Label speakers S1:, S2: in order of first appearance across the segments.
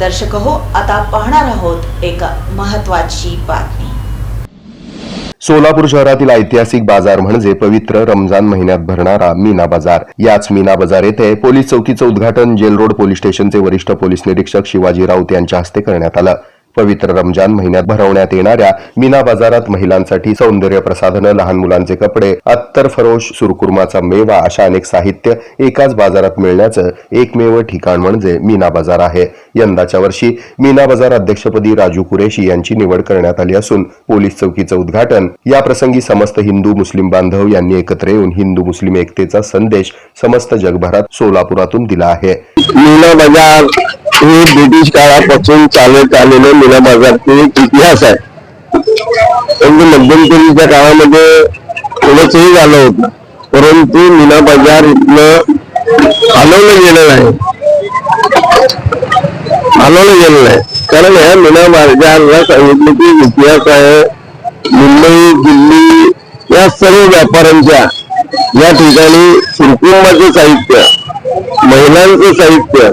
S1: दर्शक हो आता पाहणार आहोत एक महत्वाची बातमी.
S2: सोलापूर शहरातील ऐतिहासिक बाजार म्हणजे पवित्र रमजान महिन्यात भरणारा मीना बाजार. याच मीना बाजार येथे पोलीस चौकीचं उद्घाटन जेल रोड पोलीस स्टेशनचे वरिष्ठ पोलीस निरीक्षक शिवाजी राऊत यांच्या हस्ते करण्यात आलं. पवित्र रमजान महिन्यात भरवण्यात येणाऱ्या मीना बाजारात महिलांसाठी सौंदर्य प्रसाधनं लहान मुलांचे कपडे अत्तर फरोश सुरकुर्माचा मेवा अशा अनेक साहित्य एकाच बाजारात मिळण्याचं एकमेव ठिकाण म्हणजे मीना बाजार आहे. यंदाच्या वर्षी मीना बाजार अध्यक्षपदी राजू कुरेशी यांची निवड करण्यात आली असून पोलीस चौकीचं उद्घाटन. या प्रसंगी समस्त हिंदू मुस्लिम बांधव यांनी एकत्र येऊन हिंदू मुस्लिम एकतेचा संदेश समस्त जगभरात सोलापुरातून दिला आहे.
S3: मीना बाजार हे ब्रिटिश काळापासून चालत आलेलं मुलाबाजारचे इतिहास आहे. परंतु मध्यंतरीच्या काळामध्ये थोडंसंही झालं होतं. परंतु मीना बाजार इथलं हलवलं गेलं नाही. हलवलं गेलं नाही. कारण ह्या मीना बाजारला सांगितलं की इतिहास आहे मुंबई दिल्ली या सर्व व्यापाऱ्यांच्या या ठिकाणी सुरकुंबाचं साहित्य महिलांचं साहित्य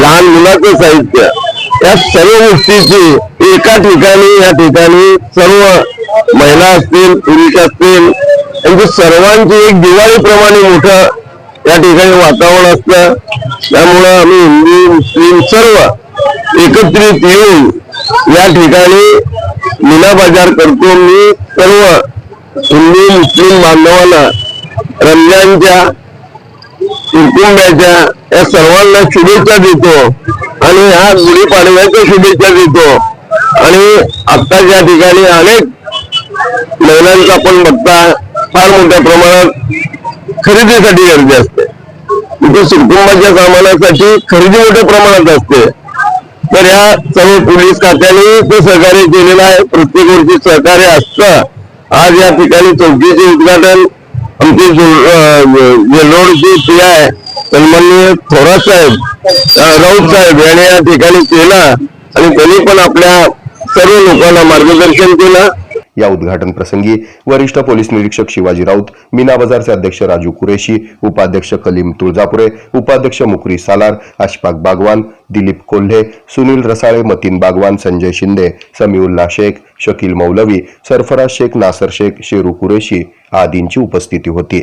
S3: लहान मुलाचं साहित्य. या सर्व गोष्टीची एका ठिकाणी या ठिकाणी सर्व महिला असतील पुरुष असतील यांची सर्वांची एक दिवाळीप्रमाणे मोठं या ठिकाणी वातावरण असतं. त्यामुळं आम्ही हिंदू मुस्लिम सर्व एकत्रित येऊन या ठिकाणी मीना बाजार करतो. मी सर्व हिंदू मुस्लिम बांधवांना रमजानच्या कुटुंबाच्या या सर्वांना शुभेच्छा देतो आणि ह्या गुढीपाडव्याच्या शुभेच्छा देतो आणि आता या ठिकाणी अनेक महिलांचा पण बघता फार मोठ्या प्रमाणात खरेदीसाठी गर्दी असते इथे कुटुंबाच्या सामानासाठी खरेदी मोठ्या प्रमाणात असते तर या सर्व पोलीस खात्याने ते सहकार्य केलेलं आहे प्रत्येक वर्षी सहकार्य असतं आज या ठिकाणी चौकीचे उद्घाटन आमचे जेलोडचे पी आय सन्माननीय थोरात साहेब राऊत साहेब यांनी या ठिकाणी केला आणि त्यांनी पण आपल्या सर्व लोकांना मार्गदर्शन केलं.
S2: या उद्घाटन प्रसंगी वरिष्ठ पोलीस निरीक्षक शिवाजी राऊत मीना बाजारचे अध्यक्ष राजू कुरेशी उपाध्यक्ष कलीम तुळजापुरे उपाध्यक्ष मुकरी सालार अशफाक बागवान दिलीप कोल्हे सुनील रसाळे मतीन बागवान संजय शिंदे समीउल्ला शेख शकील मौलवी सरफराज शेख नासर शेख शेरू कुरेशी आदींची उपस्थिती होती.